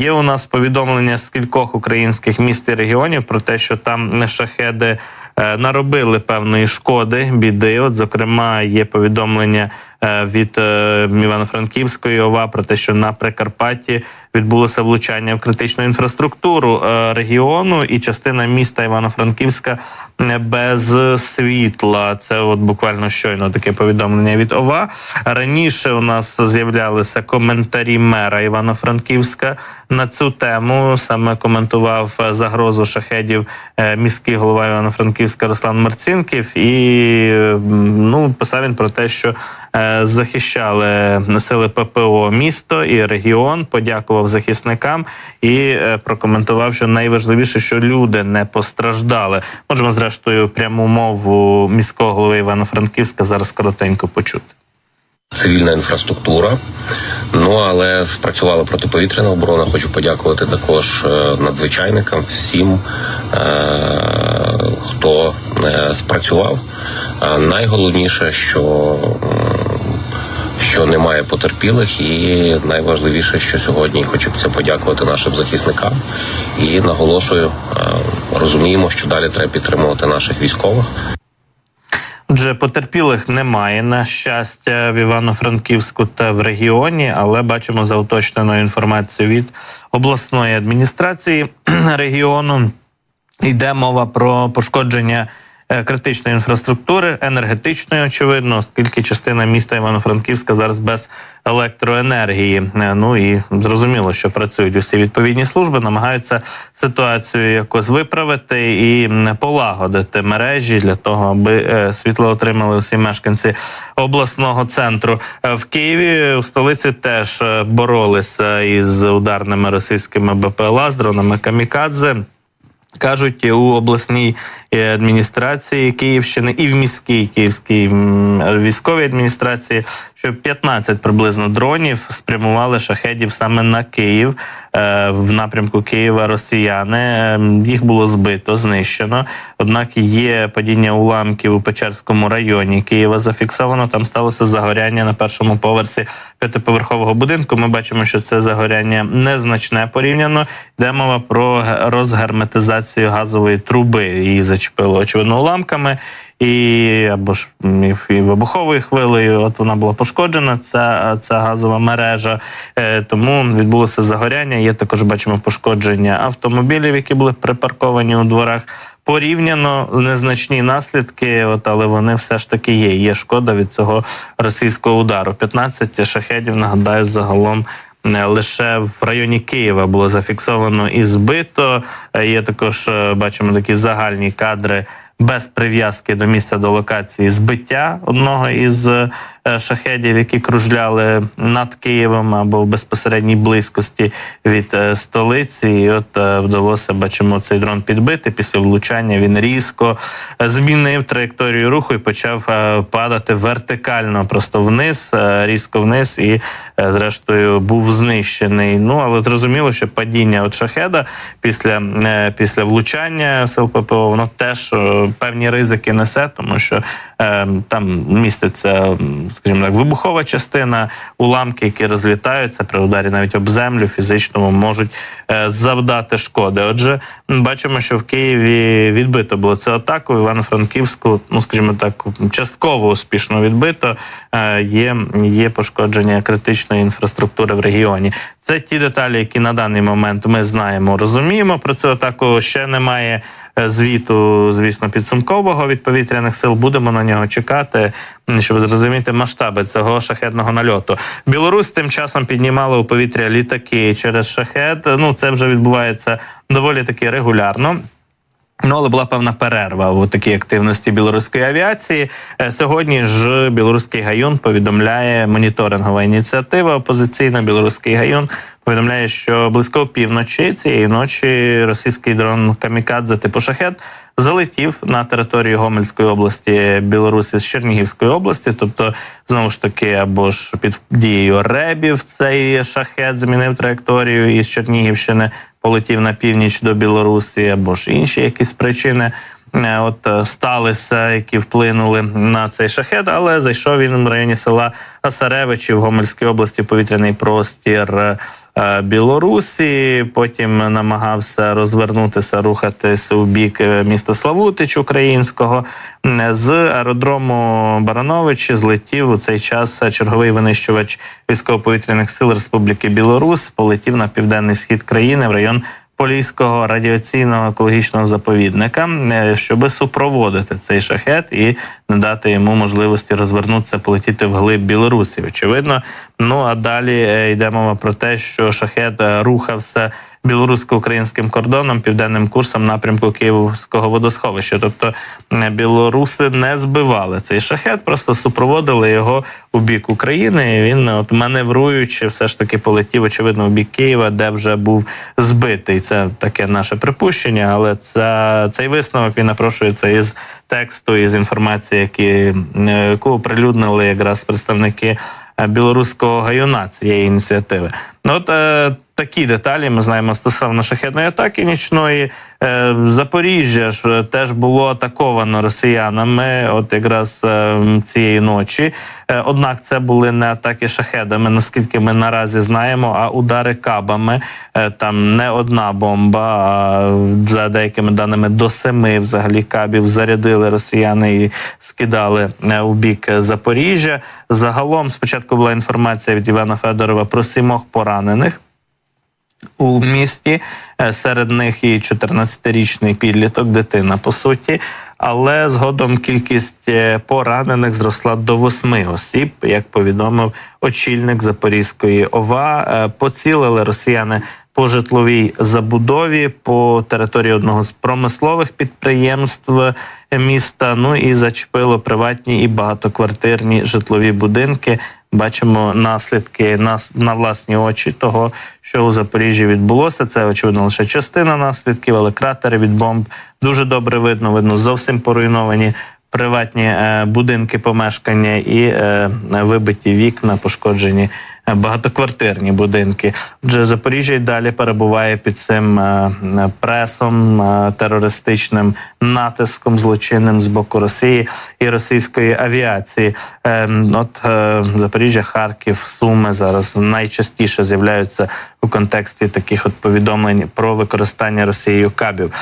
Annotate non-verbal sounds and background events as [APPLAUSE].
Є у нас повідомлення з кількох українських міст і регіонів про те, що там шахеди е, наробили певної шкоди, біди. От, зокрема, є повідомлення е, від е, Івано-Франківської ОВА про те, що на Прикарпатті відбулося влучання в критичну інфраструктуру е, регіону, і частина міста Івано-Франківська е, без світла. Це от буквально щойно таке повідомлення від ОВА. Раніше у нас з'являлися коментарі мера Івано-Франківська на цю тему. Саме коментував е, загрозу шахедів міський голова Івано-Франківська Руслан Марцінків. І ну писав він про те, що захищали сили ППО місто і регіон. Подякував захисникам і е, прокоментував, що найважливіше, що люди не постраждали. Можемо зрештою пряму мову міського голови Івано-Франківська зараз коротенько почути. цивільна інфраструктура. Ну але спрацювала протиповітряна оборона. Хочу подякувати також е, надзвичайникам, всім, е, хто е, спрацював. Найголовніше, що що немає потерпілих, і найважливіше, що сьогодні хочеться подякувати нашим захисникам. І наголошую, е, розуміємо, що далі треба підтримувати наших військових. Отже, потерпілих немає на щастя в Івано-Франківську та в регіоні, але бачимо за уточненою інформацією від обласної адміністрації [CLEARS THROAT] регіону. Йде мова про пошкодження критичної інфраструктури, енергетичної, очевидно, оскільки частина міста Івано-Франківська зараз без електроенергії. Е, Ну і зрозуміло, що працюють усі відповідні служби, намагаються ситуацію якось виправити і полагодити мережі для того, аби е, світло отримали усі мешканці обласного центру. Е, В Києві у столиці теж е, боролися із ударними російськими БПЛА з дронами Камікадзе. Кажуть у обласній е, адміністрації Київщини і в міській київській військовій адміністрації, що 15 приблизно дронів спрямували шахедів саме на Київ е, в напрямку Києва. Росіяни Е, їх було збито, знищено. Однак є падіння уламків у Печерському районі Києва. Зафіксовано там сталося загоряння на першому поверсі п'ятиповерхового будинку. Ми бачимо, що це загоряння незначне порівняно. Йде мова про ге- розгерметизацію газової труби. Її зачепило очевидно уламками. І або ж і вибуховою хвилею, от вона була пошкоджена. Ця, ця газова мережа. Е, тому відбулося загоряння. Є також бачимо пошкодження автомобілів, які були припарковані у дворах. Порівняно незначні наслідки, от але вони все ж таки є. Є шкода від цього російського удару. 15 шахедів нагадаю загалом. е, Лише в районі Києва було зафіксовано і збито. Е, Є також бачимо такі загальні кадри без прив'язки до місця до локації збиття одного із е, шахедів, які кружляли над Києвом або в безпосередній близькості від е, столиці. І от е, вдалося бачимо цей дрон підбити. Після влучання він різко е, змінив траєкторію руху і почав е, падати вертикально, просто вниз, е, різко вниз, і е, зрештою був знищений. Ну але зрозуміло, що падіння от шахеда після, е, після влучання сил ППО воно теж е, певні ризики несе, тому що е, там міститься, скажімо так, вибухова частина, уламки, які розлітаються при ударі навіть об землю, фізичному можуть е, завдати шкоди. Отже, бачимо, що в Києві відбито було цю атаку. Івано-Франківську, ну скажімо так, частково успішно відбито. Е, є, є пошкодження критичної інфраструктури в регіоні. Це ті деталі, які на даний момент ми знаємо, розуміємо. Про цю атаку ще немає звіту, звісно, підсумкового від повітряних сил. Будемо на нього чекати, щоб зрозуміти масштаби цього шахетного нальоту. Білорусь тим часом піднімала у повітря літаки через шахет. Ну це вже відбувається доволі таки регулярно. Ну, але була певна перерва у такій активності білоруської авіації. Е, Сьогодні ж білоруський гаюн повідомляє моніторингова ініціатива опозиційна. Білоруський гаюн повідомляє, що близько півночі цієї ночі російський дрон Камікадзе типу шахет залетів на територію Гомельської області Білорусі з Чернігівської області. Тобто, знову ж таки, або ж під дією ребів цей шахет змінив траєкторію із Чернігівщини, полетів на північ до Білорусі, або ж інші якісь причини. е, От е, сталися, які вплинули на цей шахет, але зайшов він в районі села Асаревичі в Гомельській області повітряний простір Білорусі. Потім намагався розвернутися, рухатися у бік е, міста Славутич українського. З аеродрому Барановичі злетів у цей час черговий винищувач військово-повітряних сил Республіки Білорусь. Полетів на південний схід країни в район. Поліського радіаційного екологічного заповідника, е, щоб супроводити цей шахет і не дати йому можливості розвернутися, полетіти вглиб Білорусі. Очевидно. Ну а далі е, йде мова про те, що шахет е, рухався білорусько-українським кордоном південним курсом напрямку Київського водосховища. Тобто е, білоруси не збивали цей шахет, просто супроводили його у бік України. І він, от маневруючи, все ж таки полетів, очевидно, у бік Києва, де вже був збитий. Це таке наше припущення, але це, цей висновок він напрошується із тексту, із інформації, які, е, яку оприлюднили якраз представники е, білоруського гаюна цієї ініціативи. Ну, от такі деталі ми знаємо стосовно шахетної атаки нічної. Е, Запоріжжя ж теж було атаковано росіянами, от якраз е, цієї ночі. Е, Однак це були не атаки шахедами, наскільки ми наразі знаємо, а удари кабами. Там не одна бомба, а за деякими даними до семи взагалі кабів зарядили росіяни і скидали у бік Запоріжжя. Загалом спочатку була інформація від Івана Федорова про сімох поранених у місті. Е, Серед них і 14-річний підліток, дитина по суті. Але згодом кількість е, поранених зросла до восьми осіб, як повідомив очільник Запорізької ОВА. Е, Поцілили росіяни по житловій забудові по території одного з промислових підприємств міста. Ну і зачепило приватні і багатоквартирні житлові будинки. Бачимо наслідки на, на власні очі того, що у Запоріжжі відбулося. Це очевидно лише частина наслідків, але кратери від бомб дуже добре видно. Видно зовсім поруйновані приватні е, будинки, помешкання і е, вибиті вікна, пошкоджені е, багатоквартирні будинки. Отже, Запоріжжя й далі перебуває під цим пресом терористичним натиском злочинним з боку Росії і російської авіації. От Запоріжжя, Харків, Суми зараз найчастіше з'являються у контексті таких от повідомлень про використання Росією кабів.